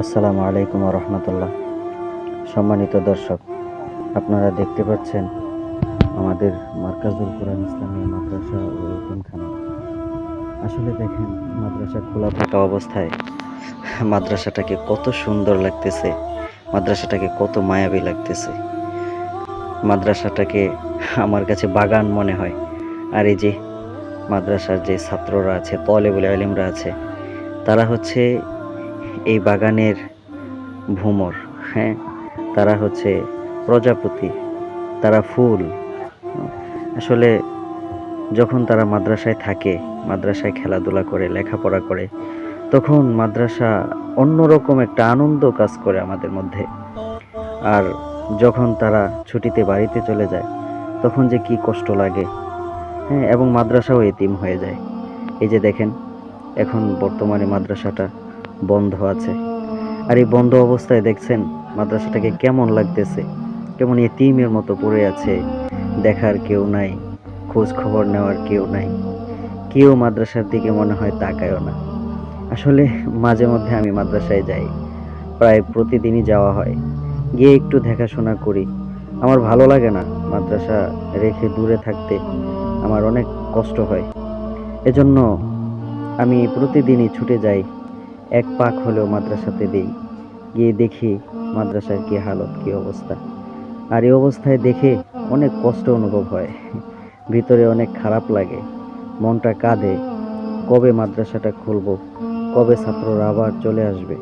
আসসালামু আলাইকুম রহমতুল্লাহ সম্মানিত দর্শক, আপনারা দেখতে পাচ্ছেন আমাদের মার্কাজুল কোরআন ইসলামী মাদ্রাসা ও এতিমখানা। আসলে দেখেন, মাদ্রাসা খোলা থাকা অবস্থায় মাদ্রাসাটাকে কত সুন্দর লাগতেছে, মাদ্রাসাটাকে কত মায়াবী লাগতেছে। মাদ্রাসাটাকে আমার কাছে বাগান মনে হয়। আর এই যে মাদ্রাসার যে ছাত্ররা আছে, তলেবুল আলিমরা আছে, তারা হচ্ছে এই বাগানের ভ্রমর হ্যাঁ? তারা হচ্ছে প্রজাপতি, তারা ফুল। আসলে যখন তারা মাদ্রাসায় থাকে, মাদ্রাসায় খেলাধুলা করে, লেখাপড়া করে, তখন মাদ্রাসা অন্যরকম একটা আনন্দ কাজ করে আমাদের মধ্যে। আর যখন তারা ছুটিতে বাড়িতে চলে যায়, তখন যে কি কষ্ট লাগে হ্যাঁ? এবং মাদ্রাসাও এতিম হয়ে যায়। এই যে দেখেন, এখন বর্তমানে মাদ্রাসাটা বন্ধ আছে। আর এই বন্ধ অবস্থায় দেখছেন মাদ্রাসাটাকে কেমন লাগতেছে, কেমন এ এতিমের মতো পড়ে আছে, দেখার কেউ নাই, খোঁজ খবর নেওয়ার কেউ নাই, কেউ মাদ্রাসার দিকে মনে হয় তাকায়ও না। আসলে মাঝে মধ্যে আমি মাদ্রাসায় যাই, প্রায় প্রতিদিনই যাওয়া হয়। গিয়ে একটু দেখাশোনা করি। আমার ভালো লাগে না মাদ্রাসা রেখে দূরে থাকতে, আমার অনেক কষ্ট হয়। এজন্য আমি প্রতিদিনই ছুটে যাই এক পাক হলেও মাদ্রাসাতে দেই। গিয়ে দেখি মাদ্রাসার কী হালত, কী অবস্থা। আর এই অবস্থায় দেখে অনেক কষ্ট অনুভব হয়। ভিতরে অনেক খারাপ লাগে। মনটা কাঁদে, কবে মাদ্রাসাটা খুলব, কবে ছাত্ররা আবার চলে আসবে।